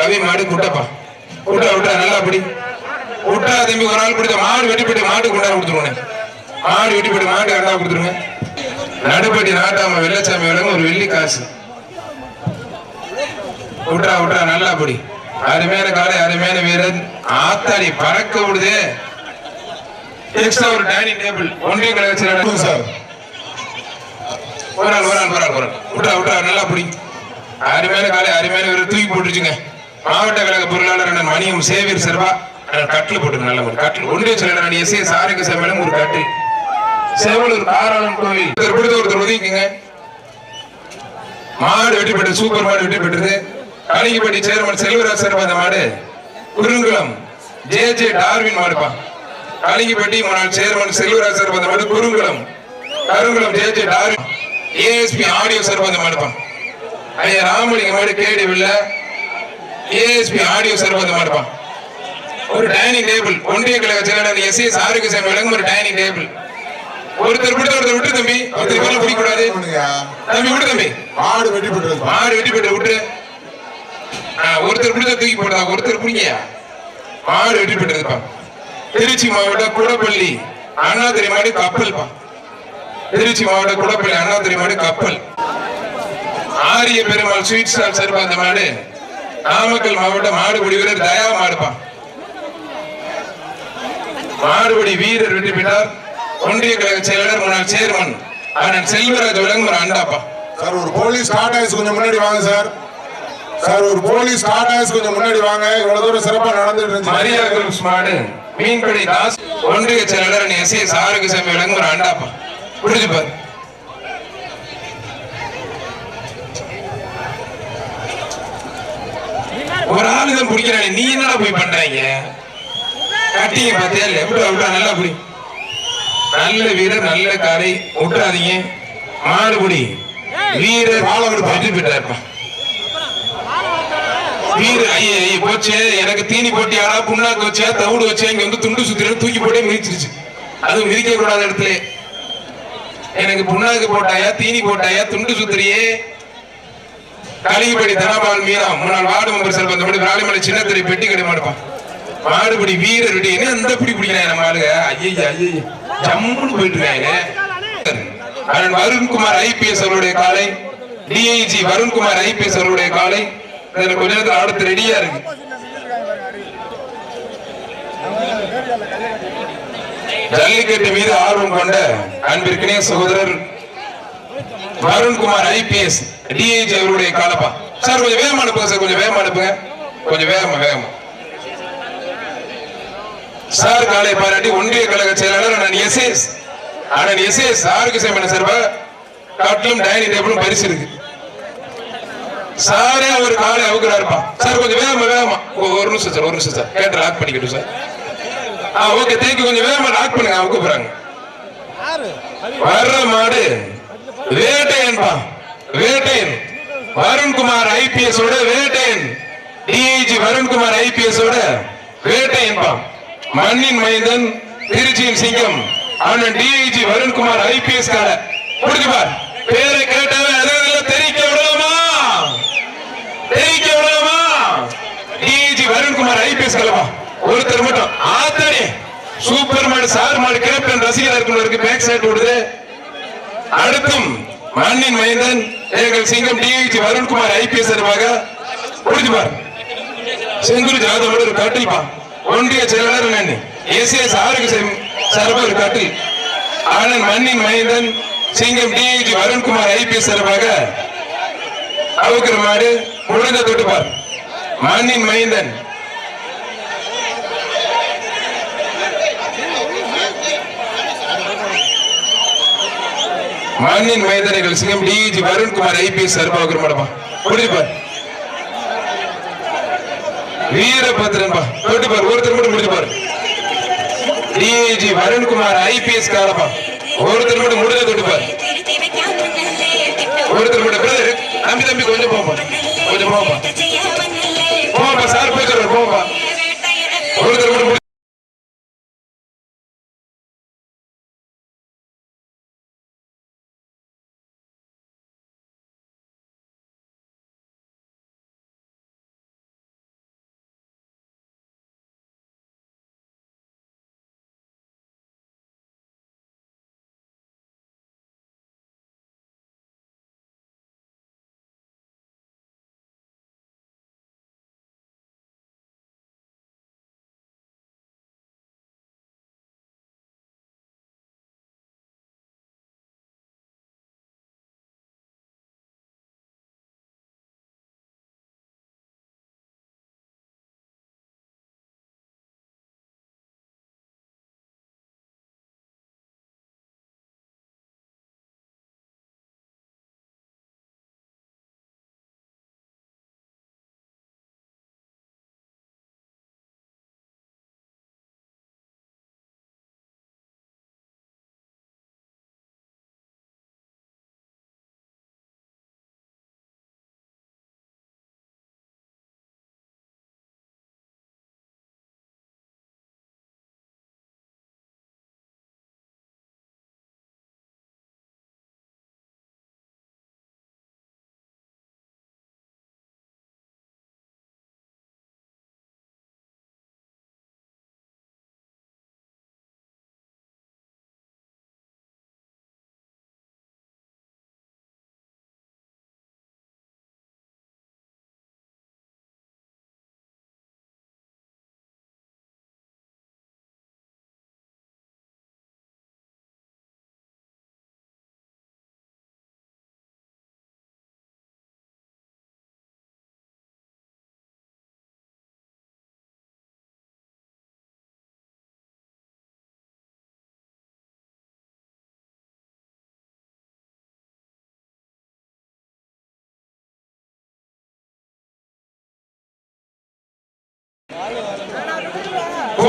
ரவி மாடு குட்டப்பா குட்டா விட்டா நல்லா அப்படி விட்டா தம்பி ஒரு ஆள் பிடிச்ச மாடு வெட்டி போட்டு மாடு கொண்டா கொடுத்துருவோம் மாடு வெட்டி போட்டு மாடு கண்டா கொடுத்துருங்க. நடுப்பட்டி நாட்டாம வெள்ளச்சாமி விலங்கு ஒரு வெள்ளி காசு. விட்றா விட்றா நல்லா அப்படி அருமையான காலை அருமையான வீரன். ஆத்தாடி பறக்க விடுதே. எக்ஸ்ட்ரா ஒரு டைனிங் டேபிள் ஒன்றிய கழகத்தில் சார். ஒரு ஆள் ஒரு ஆள் ஒரு ஆள் விட்றா விட்றா நல்லா அப்படி அருமையான காலை அருமையான வீரர் தூக்கி போட்டுருச்சுங்க. மாவட்ட கழக பொருளாளர் அண்ணன் மணியம் சேவியர் செல்வா கட்டில் போட்டு நல்ல ஒரு கட்டில். ஒன்றிய செயலாளர் அண்ணன் எஸ் ஏ சாரங்க சம்மேளம் ஒரு கட்டில். சேவலூர் காராளம் கோவில். பிடித்த ஒருத்தர் ஒதுக்கிங்க மாடு வெட்டி பெற்றது சூப்பர் மாடு வெட்டி பெற்றது. கலிங்கப்பட்டி சேர்மன் செல்வராஜ் சார் அந்த மாடு. குருங்குளம் ஜே ஜே டார்வின் மாடுப்பா. கலிங்கப்பட்டி முன்னாள் சேர்மன் செல்வராஜ் சார் அந்த மாடு Kurungulam Karungulam J J Darwin. ASP audio sir அந்த மாடுப்பான் ஐயா ராமலிங்க மாடு கேடி இல்லை ஏஎஸ்பி ஆடியோ சார் அந்த மாடுப்பா ஒரு டைனிங் டேபிள் ஒன்றிய கழக செயலாளர் எஸ் எஸ் ஆரோக்கியசாமி விளங்கும் ஒரு டைனிங் டேபிள் ஒருத்தர் விட்டு ஒருத்தர் விட்டு தம்பி. ஒருத்தர் மேல பிடிக்க கூடாது தம்பி விட்டு தம்பி. மாடு வெட்டி போட்டுறது மாடு வெட்டி போட்டு விட்டு ஒருத்தர் பிடிச்ச தூக்கி போடுறா ஒருத்தர் பிடிங்கயா மாடு வெட்டி போட்டுருப்பா திருச்சி மாவட்டம் குடப்பள்ளி அண்ணாதுரை மாடு கப்பல்பா திருச்சி மாவட்டம் குடப்பள்ளி அண்ணாதுரை மாடு கப்பல். ஆரிய பெருமாள் ஸ்வீட் ஸ்டால் சார்பா அந்த மாடு. நாமக்கல் மாவட்டம் மாடுபிடி வீரர் தயா மாடுப்பா. மாடுபிடி வீரர் வெற்றி பெற்றார். ஒன்றிய கழக செயலாளர் முன்னாள் சேர்மன் அண்ணன் செல்வராஜ் விளங்கும் அண்டாப்பா. சார் ஒரு போலீஸ் டாடா ஐஸ் கொஞ்சம் முன்னாடி வாங்க சார். சார் ஒரு போலீஸ் டாடா ஐஸ் கொஞ்சம் முன்னாடி வாங்க. இவ்வளவு தூரம் சிறப்பா நடந்துட்டு இருந்துச்சு. மரியா குரூப்ஸ் மாடு மீன்பிடி தாஸ் ஒன்றிய செயலாளர் எஸ் ஏ சாரகசாமி விளங்குற அண்டாப்பா. புரிஞ்சு ஒரு ஆளு தான் பிடிக்கிறானே நீ என்னடா போய் பண்றாங்க? கட்டிங்க பார்த்தியா இல்ல. விட்டா விட்டா நல்லா புடி. நல்ல வீரர் நல்ல காரை விட்டுறாதீங்க மாடுபுடி வீரர் வெற்றி பெற்றார்ப்பா. வீர ஐய ஐய எனக்கு தீனி போட்டியாடா புண்ணாக்கு வச்சியா தவிடு வச்சா இங்க வந்து துண்டு சுத்திர தூக்கி போட்டே மிதிச்சிருச்சு. அது மிதிக்க கூடாத இடத்துல. எனக்கு புண்ணாக்கு போட்டாயா தீனி போட்டாயா துண்டு சுத்திரியே கலிபடி தனபால் மீரா முன்னாள் வார்டு மெம்பர் சார் வந்தபடி ராலிமலை சின்னத்திரை பெட்டி கடை மாடுப்பான் மாடுபடி வீரருடைய என்ன இந்த பிடி பிடிக்கிறாங்க நம்ம ஆளுங்க? ஐயா ஐயா ஜம்முன்னு போயிட்டு இருக்காங்க அண்ணன் வருண்குமார் ஐபிஎஸ் அவருடைய காலை டிஐஜி வருண்குமார் ஐபிஎஸ் அவருடைய காலை. இதுல கொஞ்ச நேரத்துல அடுத்து ரெடியா இருக்கு. ஜல்லிக்கட்டு மீது ஆர்வம் கொண்ட அன்பிற்கினே சகோதரர் வருண்குமார் ஐபிஎஸ் டிஐஜி அவருடைய காலப்பா. சார் கொஞ்சம் வேகமா அனுப்புங்க சார் கொஞ்சம் வேகமா அனுப்புங்க. கொஞ்சம் வேகமா வேகமா. சார் காலை பாராட்டி ஒன்றிய கழக செயலாளர் நான் SS S. SS S S ஆரோக்கிய சேமன சார்பா கட்டிலும் டைனிங் டேபிளும் பரிசு இருக்கு. சாரே அவர் காலை அவுக்குறாருப்பா. சார் கொஞ்சம் வேகமா வேகமா. ஒரு நிமிஷம் சார் ஒரு நிமிஷம் சார். கேட்டு லாக் பண்ணிக்கிட்டு சார். ஆ ஓகே தேங்க்யூ கொஞ்சம் வேகமா லாக் பண்ணுங்க அவங்க கூப்பிடுறாங்க வர்ற மாடு வேட்டையன்பா. வேட்டேன் வருண்குமார் ஐபிஎஸ் ஓட வேட்டேன் டிஐஜி வருண்குமார் ஐபிஎஸ் ஓட வேட்டையன்பா மண்ணின் மைந்தன் திருச்சியின் சிங்கம். அண்ணன் டிஐஜி வருண்குமார் ஐபிஎஸ் கால புரிஞ்சு பேரை. கேட்டவன் அதில் தெரிவிக்க விடலாமா? தெரிவிக்க விடலாமா? டிஐஜி வருண்குமார் ஐபிஎஸ் கலவா ஒருத்தர் மட்டும். ஆத்தடி சூப்பர் மாடு சார் மாடு கேப்டன் ரசிகர் இருக்கிறவருக்கு பேக் சைட் விடுது அடுத்தும் மண்ணின் மைந்தன் எங்கள் சிங்கம் டிஐஜி வருண்குமார் ஐபிஎஸ் சார்பாக புரிஞ்சுமார் செங்குரு ஜாதவோட ஒரு கட்டில் பா. ஒன்றிய செயலாளர் நான் எஸ்எஸ் ஆரோக்கிய சார்பாக ஒரு கட்டில். ஆனந்த் மண்ணின் மைந்தன் சிங்கம் டிஐஜி வருண்குமார் ஐபிஎஸ் சார்பாக அவுக்கிற மாடு முழுங்க தொட்டுப்பார் மண்ணின் மைந்தன் மண்ணின் மைந்தனைகள் சிங்கம் டிஜி வருண்குமார் ஐபிஎஸ் சார்பாக மாடப்பா முடிஞ்சுப்பார் வீரபத்ரன்பா தொட்டுப்பார் ஒருத்தர் மட்டும் முடிஞ்சுப்பார் டிஜி வருண்குமார் ஐபிஎஸ் காரப்பா ஒருத்தர் மட்டும் முடிஞ்ச தொட்டுப்பார் ஒருத்தர் மட்டும் பிரதர் தம்பி தம்பி கொஞ்சம் போப்பா கொஞ்சம் போப்பா போப்பா சார் போய்க்கிறார் போப்பா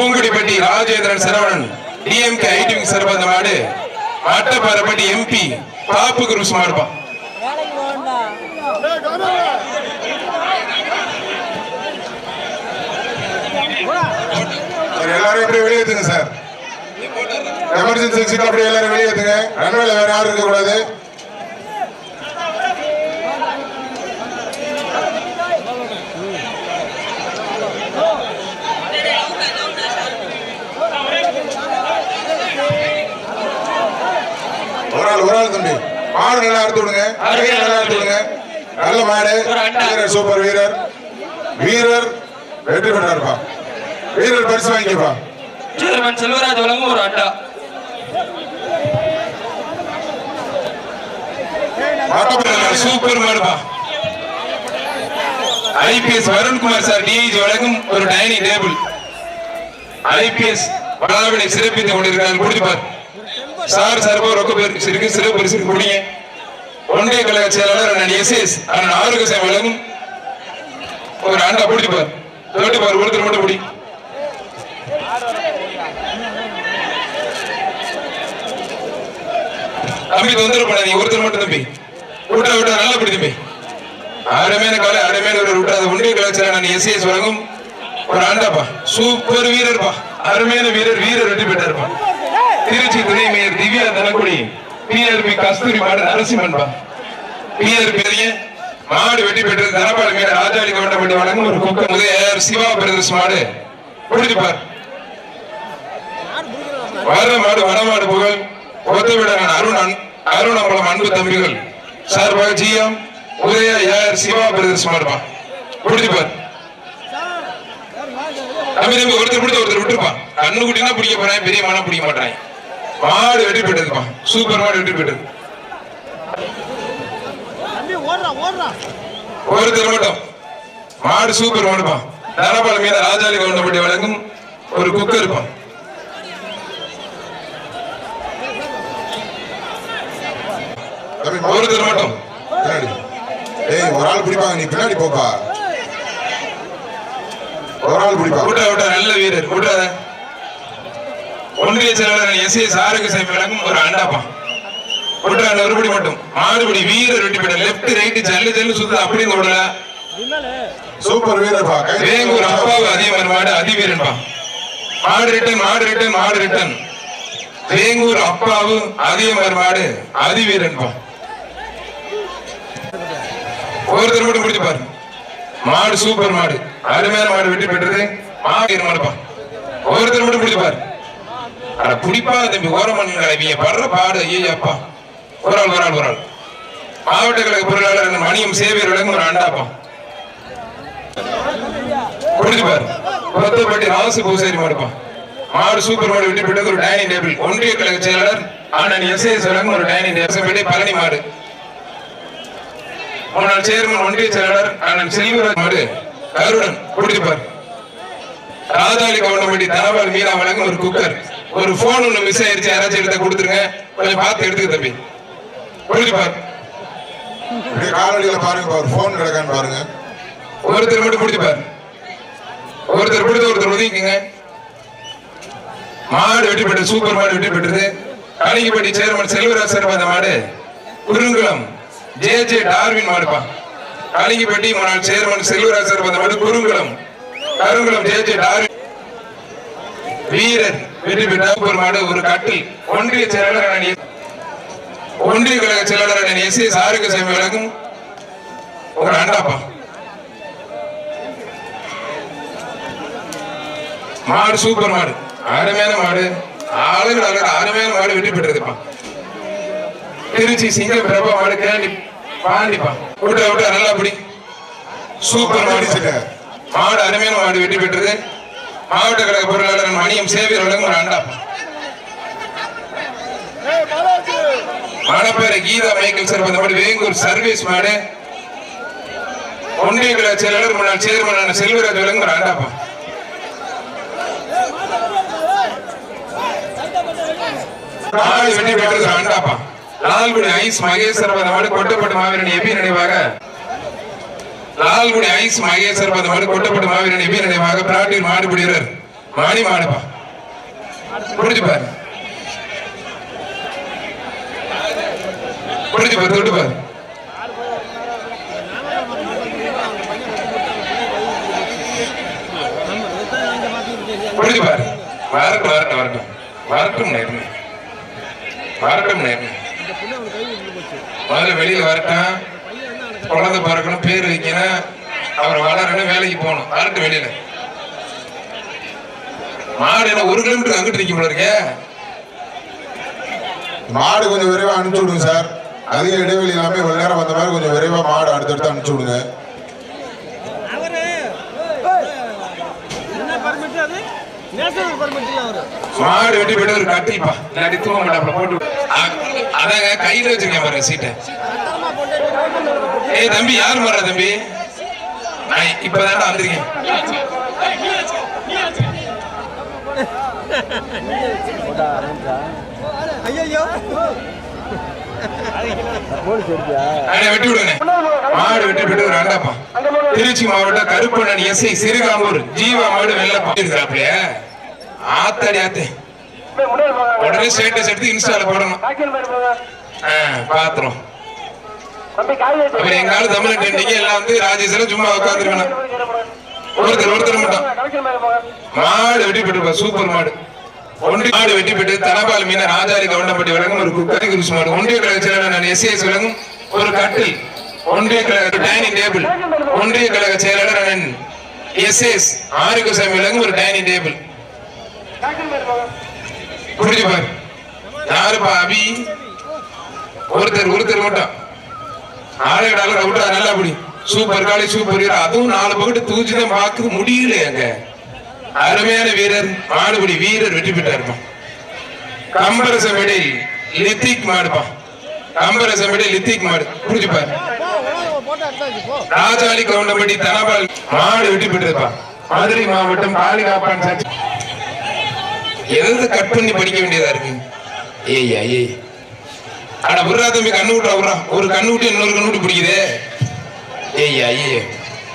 பூங்குடிப்பட்டி ராஜேந்திரன் சரவணன் டிஎம்கே ஐடி சர்பந்த மாடு. மட்டப்பாறைப்பட்டி எம்பி பாப்பு குருஸ் மாடுப்பா எல்லாரும் இப்படி வெளியேத்துங்க சார். எமர்ஜென்சி அப்படியே எல்லாரும் வெளியேத்துங்க ரன்வேல வேற யாரும் இருக்கக்கூடாது. ஒரு ஆள் ஒரு ஆள் தம்பி. மாடு நல்லா அறுத்து விடுங்க. நல்லா அறுத்து விடுங்க. நல்ல மாடு. வீரர் சூப்பர் வீரர். வீரர் வெற்றி பெற்றாருப்பா. வீரர் பரிசு வாங்கிக்கப்பா. சேர்மன் செல்வராஜ் வழங்கும் ஒரு அண்டா. சூப்பர் மாடுப்பா. ஐபிஎஸ் வருண்குமார் சார் டிஐஜி வழங்கும் ஒரு டைனிங் டேபிள். ஐபிஎஸ் வளாவினை சிறப்பித்துக் கொண்டிருக்கிறார்கள் குடிப்பார் சார் சார்பா ரொக்க பேருக்கு சிறுக்கு சிறப்பு பரிசு குடிங்க ஒன்றிய கழக செயலாளர் அண்ணன் எஸ் எஸ் அண்ணன் ஆரோக்கிய வழங்கும் ஒரு ஆண்டா பிடிச்சுப்பார் தொட்டுப்பார் ஒருத்தர் மட்டும் பிடி. தம்பி தொந்தரவு பண்ணாதீங்க. ஒருத்தர் மட்டும் தம்பி. விட்டா விட்டா நல்லா பிடி தம்பி. அருமையான காலை அருமையான ஒரு விட்டாத ஒன்றிய கழக செயலாளர் எஸ் எஸ் வழங்கும் ஒரு ஆண்டாப்பா. சூப்பர் வீரர்ப்பா. அருமையான வீரர் வீரர் வெற்றி பெற்றார்ப்பா. திருச்சி துணை மேயர் திவ்யா தனக்குடி பிஆர்பி கஸ்தூரி மாடு நரசிம்மன்பா பிஆர்பி பெரிய மாடு வெட்டி பெற்றது தனபாடு மேல ராஜாளி கவுண்டமட்டி வழங்கும் ஒரு குக்க முதல் சிவா பிரதர்ஸ் மாடு. புரிஞ்சுப்பார் வர மாடு வடமாடு புகழ். ஒத்தவிடங்கன் அருண் அன்- அருணம்பலம் அன்பு தம்பிகள். சார்பாக ஜிஎம் உதய ஏஆர் சிவா பிரதர்ஸ் மாடுமா புரிஞ்சுப்பார் தம்பி தம்பி ஒருத்தர் பிடிச்ச ஒருத்தர் விட்டுருப்பான் கண்ணு குட்டினா பிடிக்க போறேன் பெரிய மானா பிடிக்க மாட்டேன் மாடு வெற்றி பெற்றதுப்பா சூப்பர் மாடு வெற்றி பெற்றது ஒருத்தர் மட்டும். மாடு சூப்பர் மாடுப்பா. தனபால மீத ராஜாளி கவுண்டப்பட்டி வழங்கும் ஒரு குக்கர் இருப்பான் ஒருத்தர் மட்டும். பின்னாடி. ஏய் ஒரு ஆள் பிடிப்பாங்க நீ பின்னாடி போப்பா. ஒரு ஆள் பிடிப்பா. விட்டா விட்டா நல்ல வீரர். விட்டாத. ஒன்றிய செயலாளர் எஸ் எஸ் ஆரோக்கிய வழங்கும் ஒரு அண்டாப்பா. விட்டா ஒருபடி மட்டும். மாடுபடி வீரர் வெட்டி போயிட்ட லெப்ட் ரைட் ஜல்லு ஜல்லு சுத்த அப்படியே ஓடல. சூப்பர் வீரர்ப்பா கை வேங்கூர் அப்பாவு அதே மாதிரி மாடு அதி வீரன்பா. மாடு ரிட்டன் மாடு ரிட்டன் மாடு ரிட்டன் வேங்கூர் அப்பாவு அதே மாதிரி மாடு அதி வீரன்பா. ஒருத்தர் மட்டும் பிடிச்சு பாரு. மாடு சூப்பர் மாடு. அருமையான மாடு வெட்டி பெற்றது. மாடு மாடுப்பா. ஒருத்தர் மட்டும் பிடிச்சு பாரு. அட புடிப்பா தம்பி ஓரமன்களை இவங்க படுற பாடு ஐயப்பா ஒரு ஆள் ஒரு ஆள் ஒரு ஆள் மாவட்ட கழக பொருளாளர் மணியம் சேவியர் வழங்கும் ஒரு அண்டாப்பா புரிஞ்சு பாரு. கொத்தப்பட்டி ராசு பூசாரி மாடுப்பா. மாடு சூப்பர் மாடு விட்டு விட்டது ஒரு டைனிங் டேபிள் ஒன்றிய கழக செயலாளர் அண்ணன் எஸ் எஸ் வழங்கும் ஒரு டைனிங் டேபிள் பழனி மாடு. முன்னாள் சேர்மன் ஒன்றிய செயலாளர் அண்ணன் செல்வராஜ் மாடு. கருடன் புரிஞ்சு பாரு. ராஜாளி கவுண்டம்பட்டி தனபால் மீனா வழங்கும் ஒரு குக்கர் ஒரு போன் ஒண்ணு மிஸ் ஆயிருச்சு யாராச்சும் எடுத்த கொடுத்துருங்க. கொஞ்சம் பார்த்து எடுத்துக்க தம்பி. புரிஞ்சு பாரு. காலடியில பாருங்க ஒரு போன் கிடக்கான்னு பாருங்க. ஒருத்தர் மட்டும் பிடிச்சு பாரு. ஒருத்தர் பிடிச்ச ஒருத்தர் ஒதுக்கிங்க மாடு வெட்டி பெற்றது சூப்பர் மாடு வெட்டி பெற்றது. கலிங்கப்பட்டி சேர்மன் செல்வராஜ் சார் அந்த மாடு. குறுங்குளம். ஜே ஜே டார்வின் மாடுப்பா. கலிங்கப்பட்டி முன்னாள் சேர்மன் செல்வராஜ் சார் அந்த மாடு Kurungulam. Karungulam J J Darwin. வீரர். வெற்றி பெற்ற சூப்பர் மாடு ஒரு கட்டில். ஒன்றிய செயலாளர் எஸ்- ஒன்றிய கழக செயலாளர் அண்ணன் எஸ் எஸ் ஆரோக்கிய சேவை வழங்கும் ஒரு மாடு சூப்பர் மாடு. அருமையான மாடு. ஆளுகள் அழகு அருமையான மாடு வெற்றி பெற்றதுப்பா. திருச்சி சிங்கம் பிரபா மாடு கேண்டி பாண்டிப்பா. விட்டா விட்டா நல்லா பிடி. சூப்பர் மாடு. மாடு அருமையான மாடு வெற்றி பெற்றது. மாவட்ட கழக பொருளாளர் மணியம் சேவியர்களும் வழங்கும் ஒரு மணப்பேர கீதா மைக்கேல் சார் வந்தபடி மாடு வேங்கூர் சர்வீஸ் மாடு. ஒன்றிய கழக செயலாளர் முன்னாள் சேர்மனான செல்வராஜ் வழங்கும் ஒரு அண்டாப்பா வெற்றி பெற்றது அண்டாப்பா லால்குடி ஐஸ் மகேஸ்வர கொட்டப்பட்ட மாவீரன் எபி நினைவாக. லால்குடி ஐஸ் மகேஸ்வர பதமாடு கொட்டப்பட்ட மாவீரன் எபி நினைவாக பிராட்டில் மாடு பிடிவர் மணி மாடுப்பா. புரிஞ்சு பாரு. புரிஞ்சு பாரு தொட்டு பாரு. புரிஞ்சு பாரு. வரட்டும் வரட்டும் வரட்டும். வரட்டும் நேரம். வரட்டும் நேரம். முதல்ல வெளியில வரட்டும். குழந்தை பிறக்கணும் பேர் வைக்கணும் அவர் வளரணும் வேலைக்கு போகணும். வளர்ட்டு வெளியில. மாடு என்ன ஒரு கிலோமீட்டர் அங்கிட்டு நிற்க போல இருக்கே. மாடு கொஞ்சம் விரைவாக அனுப்பிச்சு விடுங்க சார். அதிக இடைவெளி இல்லாமல் இவ்வளவு நேரம் வந்த மாதிரி கொஞ்சம் விரைவாக மாடு அடுத்தடுத்து அனுப்பிச்சு விடுங்க அவரு என்ன பர்மிட் அது நேஷனல் பர்மிட் இல்ல அவரு மாடு வெட்டி போயிட்டு ஒரு கட்டிப்பா இல்லாட்டி தூங்க மாட்டாப்ல போட்டு அதாங்க கையில வச்சிருக்கேன் பாருங்க சீட்டை. போட்டு ஏய் தம்பி யார் மாறா தம்பி? நான் இப்பதான்டா வந்திருக்கேன். ஐயோ அண்ணே வெட்டி மாடு வெட்டி விட்டு ஒரு திருச்சி மாவட்டம் கருப்பண்ணன் எஸ்ஐ சிறுகாமூர். ஜீவா மாடு வெளில இருக்கிறாப்லையே ஆத்தாடி ஆத்தே. உடனே ஸ்டேட்டஸ் எடுத்து இன்ஸ்டால போடணும். பாத்திரம். அப்புறம் எங்க ஆளு தமிழ் எல்லாம் வந்து ராஜேஸ்வரம் சும்மா உட்காந்துருக்கணும் ஒருத்தர் ஒருத்தர் மட்டும். மாடு வெட்டி போட்டு சூப்பர் மாடு. ஒன்றிய மாடு வெட்டி பெற்று தனபால் மீன ராஜாரி கவுண்டம்பட்டி வழங்கும் ஒரு குக்கரி குருசு மாடு. ஒன்றிய கழக செயலாளர் நான் எஸ் வழங்கும் ஒரு கட்டில். ஒன்றிய கழக டைனிங் டேபிள் ஒன்றிய கழக செயலாளர் அண்ணன் எஸ் எஸ் ஆரோக்கியசாமி வழங்கும் ஒரு டைனிங் டேபிள் புரிஞ்சு பாரு. யாருப்பா அபி? ஒருத்தர் ஒருத்தர் மட்டும். ஆளுகடாலும் விட்டா நல்லா புடி. சூப்பர் காலி சூப்பர் அதுவும் நாலு பக்கத்து தூச்சிதான் பார்க்க முடியல அங்க. அருமையான வீரர் மாடுபடி வீரர் வெற்றி பெற்றாருப்பா. கம்பரசம்பேடை லித்திக் மாடுப்பா. கம்பரசம்பேடை லித்திக் மாடு. புரிஞ்சு ராஜாலி போட்டோ கவுண்டம்பட்டி தனபால் மாடு வெற்றி பெற்றிருப்பா. மதுரை மாவட்டம் பாலிகாப்பான் சாட்சி எதாவது கட் பண்ணி படிக்க வேண்டியதா இருக்கு. ஏய் ஏய் அட விட்றா தம்பி கண்ணு விட்றா விட்றா ஒரு கண்ணு விட்டு இன்னொரு கண்ணு விட்டு பிடிக்குதே. ஏய் ஐயே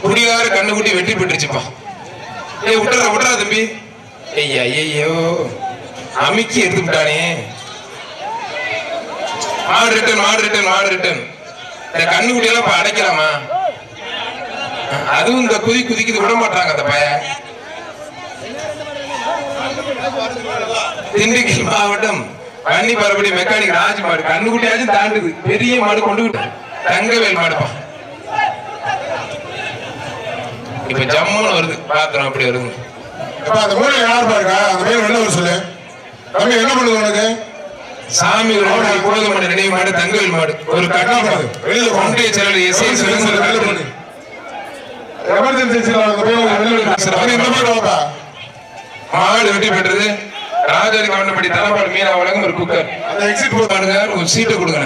குடிகார கண்ணு குட்டி வெற்றி பெற்றுச்சுப்பா. ஏய் விட்டுறா விட்றா தம்பி. ஏய் ஐயோ அமுக்கி எடுத்து விட்டானே. மாடு ரிட்டன் மாடு ரிட்டன் மாடு ரிட்டன் இந்த கண்ணு இப்ப அடைக்கலாமா? அதுவும் இந்த குதி குதிக்குது விட மாட்டாங்க அந்த பய திண்டுக்கல் மாவட்டம் கன்னி பரபடி மெக்கானிக் ராஜ் மாடு கண்ணுக்குட்டியாச்சும் தாண்டுது. பெரிய மாடு கொண்டு விட்டு தங்கவேல் மாடுப்பா. இப்ப ஜம்முன்னு வருது. பாத்திரம் அப்படி வருது. அப்ப அந்த மூலையில யார் பாருங்க? அந்த பேர் வெளில வர சொல்லு. தம்பி என்ன பண்ணுது உனக்கு? சாமி ஒரு மாடு நினைவு மாடு தங்கவேல் மாடு. ஒரு கட்டா மாடு. வெளியில. ஒன்றிய செயலர் எஸ் வெளியில போடு. எமர்ஜென்சி மாடு வெட்டி பெற்றது ராஜாரி கவர்னபடி தலைப்பாடு மீனா வழங்கும் ஒரு குக்கர். அந்த எக்ஸிட் பாருங்க ஒரு சீட்டை கொடுங்க.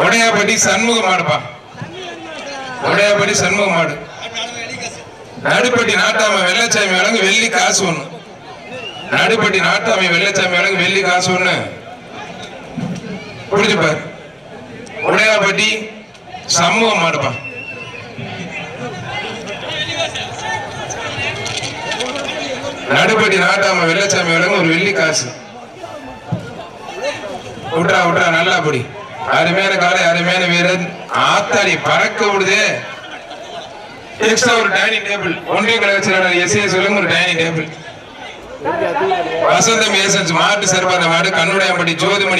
உடையாப்பட்டி சண்முக மாடுப்பா. உடையாப்பட்டி சண்முக மாடு. நடுப்பட்டி நாட்டாம வெள்ளச்சாமி வழங்கு வெள்ளி காசு ஒண்ணு. நடுப்பட்டி நாட்டாமி வெள்ளச்சாமி வழங்கு வெள்ளி காசு ஒண்ணு. புரிஞ்சு பாரு. உடையாப்பட்டி சமூக மாடுப்பா. நடுப்பட்டி நாட்டாம வெள்ளச்சாமி வழங்கு ஒரு வெள்ளி காசு. விட்றா விட்றா நல்லா படி. அருமையான காலை அருமையான வீரன். ஆத்தாடி பறக்க விடுது. எக்ஸ்ட்ரா ஒரு டைனிங் டேபிள் ஒன்றிய கழக செயலாளர் சொல்லுங்க ஒரு டைனிங் டேபிள் வசந்தம் ஏசன்ஸ் மாட்டு சிறப்பான மாடு கண்ணுடையாம்பட்டி ஜோதிமணி